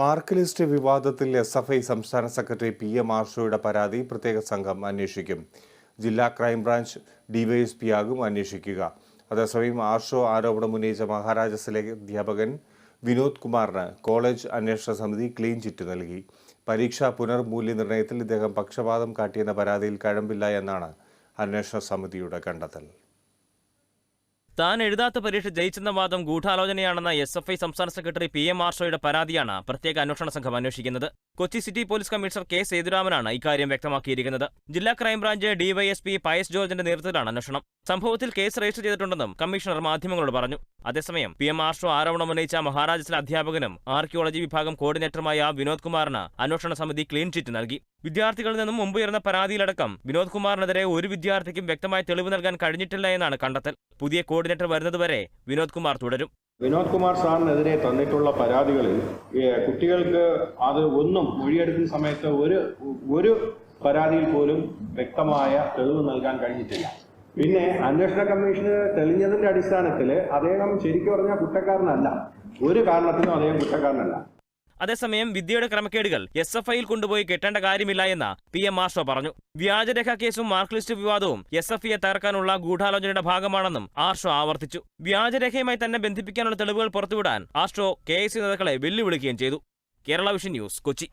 Mark list വിവാദത്തിൽ S F I സംസ്ഥാന secretary P M ആർഷോയുടെ പരാതി പ്രത്യേക സംഘം അന്വേഷിക്കും. ജില്ലാ ക്രൈംബ്രാഞ്ച് ഡിവൈഎസ്പി ആകും അന്വേഷിക്കുക. അതേസമയം ആർഷോ ആരോപണം ഉന്നയിച്ച മഹാരാജസിലെ അധ്യാപകൻ വിനോദ് കുമാറിന് കോളേജ് അന്വേഷണ സമിതി ക്ലീൻ ചിറ്റ് നൽകി. പരീക്ഷാ പുനർമൂല്യനിർണയത്തിൽ ഇദ്ദേഹം പക്ഷപാതം കാട്ടിയെന്ന പരാതിയിൽ കഴമ്പില്ല എന്നാണ് അന്വേഷണ സമിതിയുടെ കണ്ടെത്തൽ. താൻ എഴുതാത്ത പരീക്ഷ ജയിച്ചെന്ന വാദം ഗൂഢാലോചനയാണെന്ന എസ് എഫ് ഐ സംസ്ഥാന സെക്രട്ടറി പി എം ആർഷോയുടെ പരാതിയാണ് പ്രത്യേക അന്വേഷണ സംഘം അന്വേഷിക്കുന്നത്. Kochi city police commissioner K സേതുരാമനാണ് ഇക്കാര്യം വ്യക്തമാക്കിയിരിക്കുന്നത്. ജില്ലാ ക്രൈംബ്രാഞ്ച് ഡിവൈഎസ്പി പയസ് ജോർജിന്റെ നേതൃത്വത്തിലാണ് അന്വേഷണം. സംഭവത്തിൽ കേസ് രജിസ്റ്റർ ചെയ്തിട്ടുണ്ടെന്നും കമ്മീഷണർ മാധ്യമങ്ങളോട് പറഞ്ഞു. അതേസമയം പി എം ആർഷോ ആരോപണം ഉന്നയിച്ച മഹാരാജസിലെ അധ്യാപകനും ആർക്കിയോളജി വിഭാഗം കോർഡിനേറ്ററുമായ വിനോദ് കുമാറിന് അന്വേഷണ സമിതി ക്ലീൻ ചിറ്റ് നൽകി. വിദ്യാർത്ഥികളിൽ നിന്നും മുമ്പ് ഉയർന്ന പരാതിയിലടക്കം വിനോദ് കുമാറിനെതിരെ ഒരു വിദ്യാർത്ഥിക്കും വ്യക്തമായ തെളിവ് നൽകാൻ കഴിഞ്ഞിട്ടില്ല എന്നാണ് കണ്ടെത്തൽ. പുതിയ കോർഡിനേറ്റർ വരുന്നതുവരെ വിനോദ് കുമാർ തുടരും. വിനോദ് കുമാർ സാറിനെതിരെ തന്നിട്ടുള്ള പരാതികളിൽ കുട്ടികൾക്ക് അത് ഒന്നും മൊഴിയെടുക്കുന്ന സമയത്ത് ഒരു ഒരു പരാതിയിൽ പോലും വ്യക്തമായ തെളിവ് നൽകാൻ കഴിഞ്ഞിട്ടില്ല. പിന്നെ അന്വേഷണ കമ്മീഷന് തെളിഞ്ഞതിന്റെ അടിസ്ഥാനത്തിൽ അദ്ദേഹം ശരിക്കും പറഞ്ഞാൽ കുറ്റക്കാരനല്ല. ഒരു കാരണത്തിനും അദ്ദേഹം കുറ്റക്കാരനല്ല. അതേസമയം വിദ്യയുടെ ക്രമക്കേടുകൾ എസ് എഫ് ഐയിൽ കൊണ്ടുപോയി കെട്ടേണ്ട കാര്യമില്ല എന്ന് പി എം ആർഷോ പറഞ്ഞു. വ്യാജരേഖ കേസും മാർക്ക് ലിസ്റ്റ് വിവാദവും എസ് എഫ് ഐയെ തകർക്കാനുള്ള ഗൂഢാലോചനയുടെ ഭാഗമാണെന്നും ആർഷോ ആവർത്തിച്ചു. വ്യാജരേഖയുമായി തന്നെ ബന്ധിപ്പിക്കാനുള്ള തെളിവുകൾ പുറത്തുവിടാൻ ആർഷോ കെ എസ് നേതാക്കളെ വെല്ലുവിളിക്കുകയും ചെയ്തു. Kerala vision news Kochi.